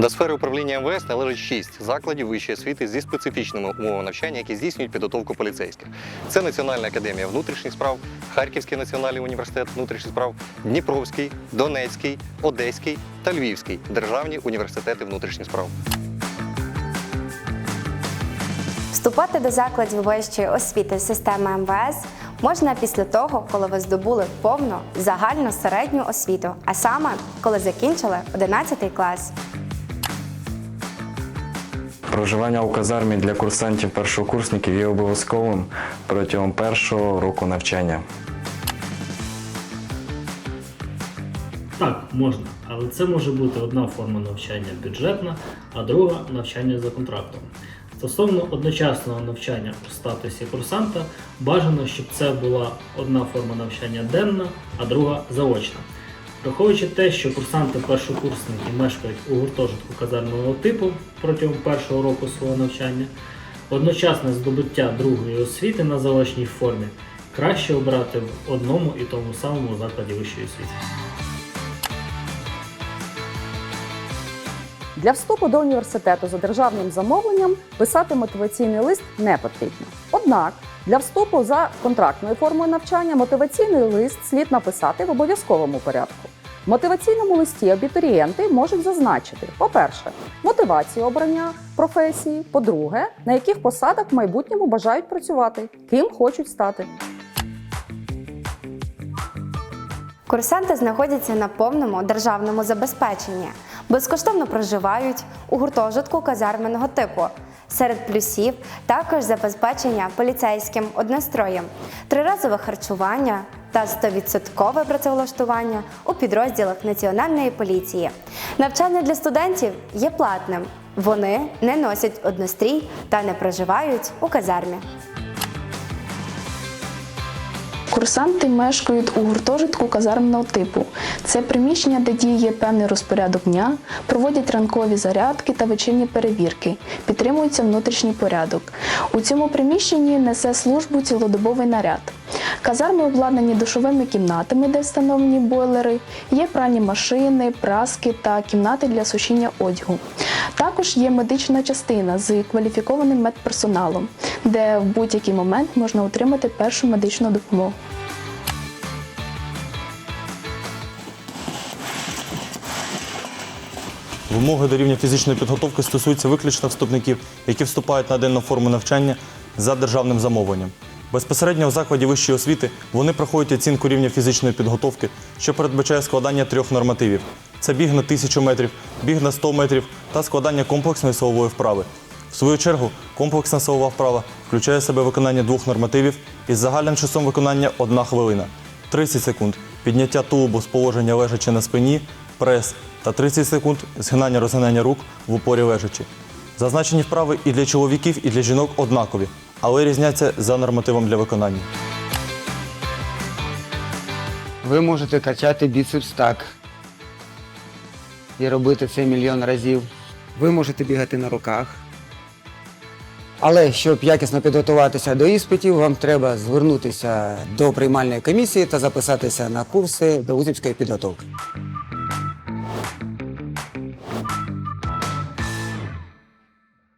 До сфери управління МВС належить шість закладів вищої освіти зі специфічними умовами навчання, які здійснюють підготовку поліцейських. Це Національна академія внутрішніх справ, Харківський національний університет внутрішніх справ, Дніпровський, Донецький, Одеський та Львівський державні університети внутрішніх справ. Вступати до закладів вищої освіти системи МВС можна після того, коли ви здобули повну загальну середню освіту, а саме коли закінчили 11 клас. Проживання у казармі для курсантів-першокурсників є обов'язковим протягом першого року навчання. Так, можна, але це може бути одна форма навчання бюджетна, а друга навчання за контрактом. Стосовно одночасного навчання у статусі курсанта, бажано, щоб це була одна форма навчання денна, а друга заочна. Враховуючи те, що курсанти-першокурсники мешкають у гуртожитку казарменого типу протягом першого року свого навчання, одночасне здобуття другої освіти на заочній формі краще обрати в одному і тому самому закладі вищої освіти. Для вступу до університету за державним замовленням писати мотиваційний лист не потрібно. Однак для вступу за контрактною формою навчання мотиваційний лист слід написати в обов'язковому порядку. В мотиваційному листі абітурієнти можуть зазначити: по-перше, мотивацію обрання професії, по-друге, на яких посадах в майбутньому бажають працювати, ким хочуть стати. Курсанти знаходяться на повному державному забезпеченні, безкоштовно проживають у гуртожитку казарменого типу. Серед плюсів також забезпечення поліцейським одностроєм, триразове харчування та 100% працевлаштування у підрозділах Національної поліції. Навчання для студентів є платним. Вони не носять однострій та не проживають у казармі. Курсанти мешкають у гуртожитку казармного типу. Це приміщення, де діє певний розпорядок дня, проводять ранкові зарядки та вечірні перевірки, підтримується внутрішній порядок. У цьому приміщенні несе службу цілодобовий наряд. Казарми обладнані душовими кімнатами, де встановлені бойлери, є пральні машини, праски та кімнати для сушіння одягу. Також є медична частина з кваліфікованим медперсоналом, де в будь-який момент можна отримати першу медичну допомогу. Вимоги до рівня фізичної підготовки стосуються виключно вступників, які вступають на денну форму навчання за державним замовленням. Безпосередньо у закладі вищої освіти вони проходять оцінку рівня фізичної підготовки, що передбачає складання трьох нормативів: це біг на 1000 метрів, біг на 100 метрів та складання комплексної силової вправи. В свою чергу, комплексна силова вправа включає в себе виконання двох нормативів із загальним часом виконання 1 хвилина, 30 секунд підняття тулубу з положення лежачи на спині, прес та 30 секунд згинання розгинання рук в упорі лежачи. Зазначені вправи і для чоловіків, і для жінок однакові, але різняться за нормативом для виконання. Ви можете качати біцепс так і робити це мільйон разів. Ви можете бігати на руках. Але щоб якісно підготуватися до іспитів, вам треба звернутися до приймальної комісії та записатися на курси до вузівської підготовки.